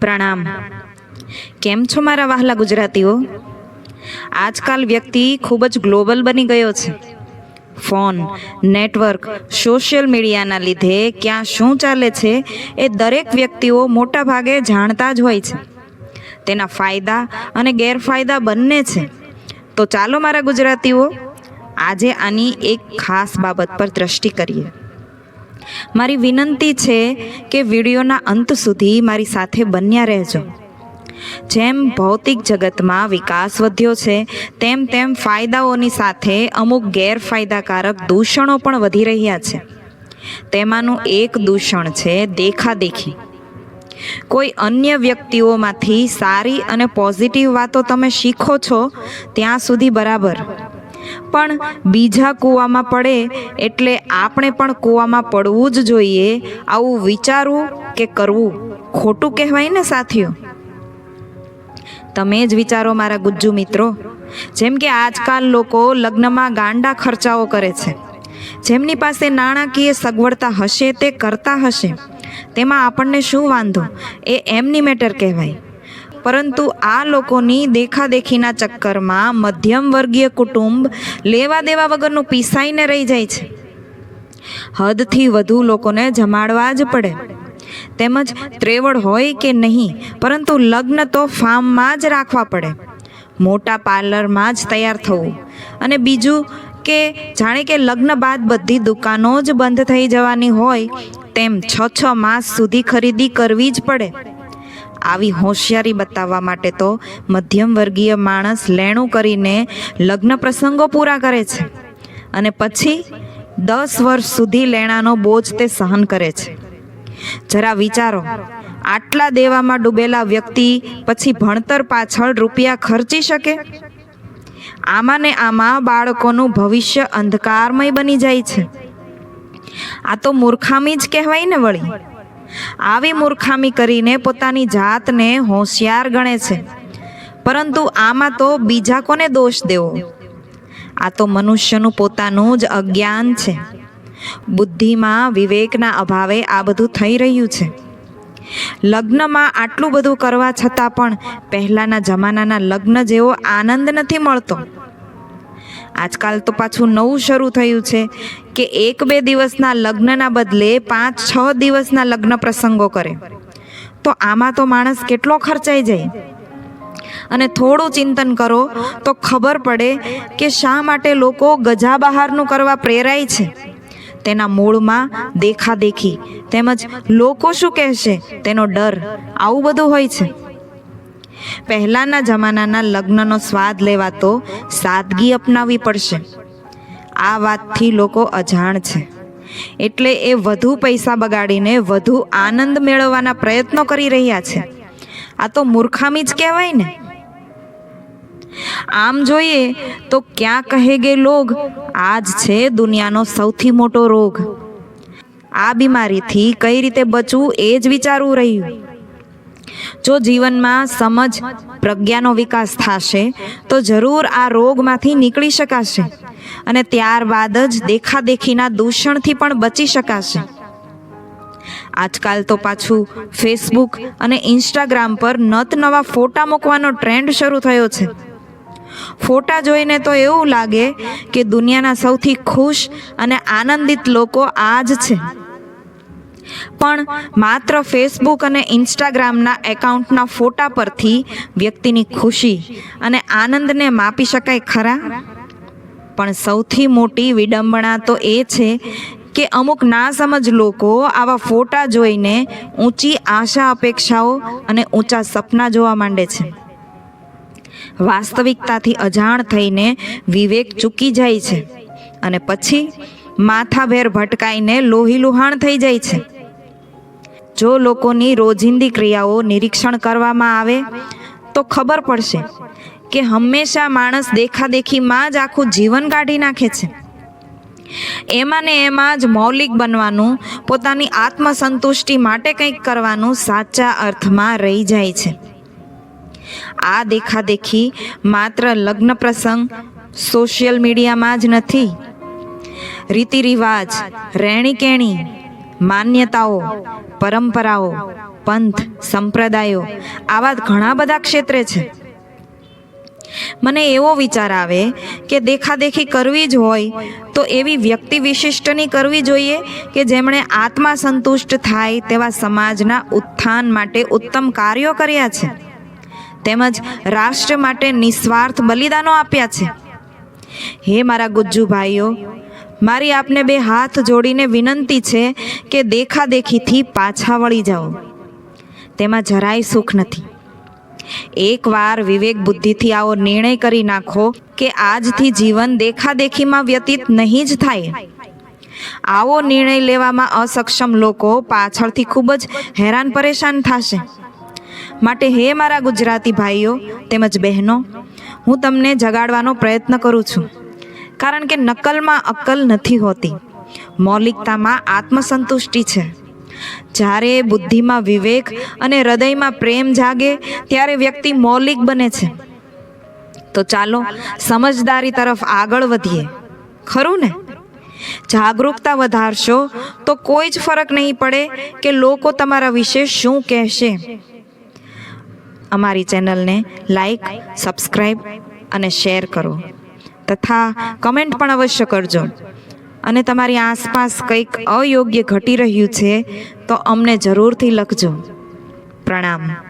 પ્રણામ. કેમ છો મારા વહાલા ગુજરાતીઓ? આજકાલ વ્યક્તિ ખૂબ જ ગ્લોબલ બની ગયો છે. ફોન, નેટવર્ક, સોશિયલ મીડિયાના લીધે ક્યાં શું ચાલે છે એ દરેક વ્યક્તિઓ મોટા ભાગે જાણતા જ હોય છે. તેના ફાયદા અને ગેરફાયદા બંને છે. તો ચાલો મારા ગુજરાતીઓ, આજે આની એક ખાસ બાબત પર દ્રષ્ટિ કરીએ. મારી વિનંતી છે કે વિડીયોના અંત સુધી મારી સાથે બન્યા રહેજો. જેમ ભૌતિક જગતમાં વિકાસ વધ્યો છે, તેમ તેમ ફાયદાઓની સાથે અમુક ગેરફાયદાકારક દૂષણો પણ વધી રહ્યા છે. તેમાંનું એક દૂષણ છે દેખાદેખી. કોઈ અન્ય વ્યક્તિઓમાંથી સારી અને પોઝિટિવ વાતો તમે શીખો છો, ત્યાં સુધી બરાબર. પણ બીજા કૂવામાં પડે એટલે આપણે પણ કૂવામાં પડવું જ જોઈએ. આવું વિચારવું કે કરવું ખોટું કહેવાય ને સાથીઓ? તમે જ વિચારો મારા ગુજ્જુ મિત્રો. જેમ કે આજકાલ લોકો લગ્નમાં ગાંડા ખર્ચાઓ કરે છે. જેમની પાસે નાણાકીય સગવડતા હશે તે કરતા હશે. તેમાં આપણને શું વાંધો? એ એમની મેટર કહેવાય. પરંતુ આ લોકોની દેખાદેખીના ચક્કરમાં મધ્યમ વર્ગીય કુટુંબ લેવા દેવા વગરનું પીસાઈને રહી જાય છે. હદથી વધુ લોકોને જમાડવા જ પડે. તેમજ ત્રેવડ હોય કે નહીં, પરંતુ લગ્ન તો ફાર્મમાં જ રાખવા પડે. મોટા પાર્લરમાં જ તૈયાર થવું. અને બીજું કે જાણે કે લગ્ન બાદ બધી દુકાનો જ બંધ થઈ જવાની હોય, તેમ છ છ માસ સુધી ખરીદી કરવી જ પડે. આવી હોશિયારી બતાવવા માટે તો મધ્યમ વર્ગીય માણસ લેણું કરીને લગ્ન પ્રસંગો પૂરા કરે છે. અને પછી દસ વર્ષ સુધી લેણાનો બોજ તે સહન કરે છે. જરા વિચારો, આટલા દેવામાં ડૂબેલા વ્યક્તિ પછી ભણતર પાછળ રૂપિયા ખર્ચી શકે? આમાં ને આમાં બાળકોનું ભવિષ્ય અંધકારમય બની જાય છે. આ તો મૂર્ખામી જ કહેવાય ને વળી. આવી મૂર્ખામી કરીને પોતાની જાતને હોશિયાર ગણે છે. પરંતુ આમાં તો બીજા કોને દોષ દેવો? આ તો મનુષ્યનું પોતાનું જ અજ્ઞાન છે. બુદ્ધિમાં વિવેકના અભાવે આ બધું થઈ રહ્યું છે. લગ્નમાં આટલું બધું કરવા છતાં પણ પહેલાંના જમાનાના લગ્ન જેવો આનંદ નથી મળતો. આજકાલ તો પાછું નવું શરૂ થયું છે કે એક બે દિવસના લગ્નના બદલે પાંચ, છ દિવસના લગ્ન પ્રસંગો કરે. તો આમાં તો માણસ કેટલો ખર્ચાઈ જાય? અને થોડું ચિંતન કરો તો ખબર પડે કે શા માટે લોકો ગજા બહારનું કરવા પ્રેરાય છે? તેના મૂળમાં દેખાદેખી, તેમજ લોકો શું કહેશે? તેનો ડર, આવું બધું હોય છે. પહેલાંના જમાનાના લગ્નનો સ્વાદ લેવા તો સાદગી અપનાવવી પડશે. આ વાતથી લોકો અજાણ છે. એટલે એ વધુ પૈસા બગાડીને વધુ આનંદ મેળવવાના પ્રયત્નો કરી રહ્યા છે. આ તો મૂર્ખામી જ કહેવાય ને. આમ જોઈએ તો ક્યાં કહેગે લોગ આ જ છે દુનિયાનો સૌથી મોટો રોગ. આ બીમારીથી કઈ રીતે બચવું એ જ વિચારવું રહ્યું. જો જીવનમાં સમજ, પ્રજ્ઞાનો વિકાસ થશે, તો જરૂર આ રોગમાંથી નીકળી શકાશે અને ત્યારબાદ જ દેખાદેખીના દૂષણથી પણ બચી શકાશે. આજકાલ તો પાછું ફેસબુક અને ઇન્સ્ટાગ્રામ પર નત નવા ફોટા મૂકવાનો ટ્રેન્ડ શરૂ થયો છે. ફોટા જોઈને તો એવું લાગે કે દુનિયાના સૌથી ખુશ અને આનંદિત લોકો આ જ છે. પણ માત્ર ફેસબુક અને ઇન્સ્ટાગ્રામના એકાઉન્ટના ફોટા પરથી વ્યક્તિની ખુશી અને આનંદને માપી શકાય ખરા? પણ સૌથી મોટી વિડંબણા તો એ છે કે અમુક નાસમજ લોકો આવા ફોટા જોઈને ઊંચી આશા અપેક્ષાઓ અને ઊંચા સપના જોવા માંડે છે. વાસ્તવિકતાથી અજાણ થઈને વિવેક ચૂકી જાય છે અને પછી માથાભેર ભટકાઈને લોહી લુહાણ થઈ જાય છે. જો લોકોની રોજિંદી ક્રિયાઓ નિરીક્ષણ કરવામાં આવે, તો ખબર પડશે કે હંમેશા માણસ દેખાદેખીમાં જ આખું જીવન કાઢી નાખે છે. એમાં ને એમાં જ મૌલિક બનવાનું, પોતાની આત્મસંતુષ્ટિ માટે કંઈક કરવાનું સાચા અર્થમાં રહી જાય છે. આ દેખાદેખી માત્ર લગ્ન પ્રસંગ, સોશિયલ મીડિયામાં જ નથી. રીતિ રિવાજ રહેણી કહેણી માન્યતાઓ, પરંપરાઓ, પંથ, સંપ્રદાયો આવા ઘણા બધા ક્ષેત્રે છે. મને એવો વિચાર આવે કે દેખાદેખી કરવી જ હોય તો એવી વ્યક્તિ વિશિષ્ટની કરવી જોઈએ કે જેમણે આત્મા સંતુષ્ટ થાય તેવા સમાજના ઉત્થાન માટે ઉત્તમ કાર્યો કર્યા છે. તેમજ રાષ્ટ્ર માટે નિસ્વાર્થ બલિદાનો આપ્યા છે. હે મારા ગુજ્જુ ભાઈઓ મારી આપને બે હાથ જોડીને વિનંતી છે કે દેખાદેખીથી પાછા વળી જાઓ. તેમાં જરાય સુખ નથી. એકવાર વિવેક બુદ્ધિથી આવો નિર્ણય કરી નાખો કે આજથી જીવન દેખાદેખીમાં વ્યતીત નહીં જ થાય. આવો નિર્ણય લેવામાં અસક્ષમ લોકો પાછળથી ખૂબ જ હેરાન પરેશાન થશે. માટે હે મારા ગુજરાતી ભાઈઓ તેમજ બહેનો, હું તમને જગાડવાનો પ્રયત્ન કરું છું. કારણ કે નકલમાં અક્કલ નથી હોતી. મૌલિકતામાં આત્મસંતુષ્ટિ છે. જ્યારે બુદ્ધિમાં વિવેક અને હૃદયમાં પ્રેમ જાગે, ત્યારે વ્યક્તિ મૌલિક બને છે. તો ચાલો સમજદારી તરફ આગળ વધીએ. ખરું ને? જાગૃતતા વધારશો તો કોઈ જ ફરક નહીં પડે કે લોકો તમારા વિશે શું કહેશે. અમારી ચેનલને લાઈક સબસ્ક્રાઈબ અને શેર કરો. તથા કમેન્ટ પણ અવશ્ય કરજો. અને તમારી આસપાસ કંઈક અયોગ્ય ઘટી રહ્યું છે, તો અમને જરૂરથી લખજો. પ્રણામ.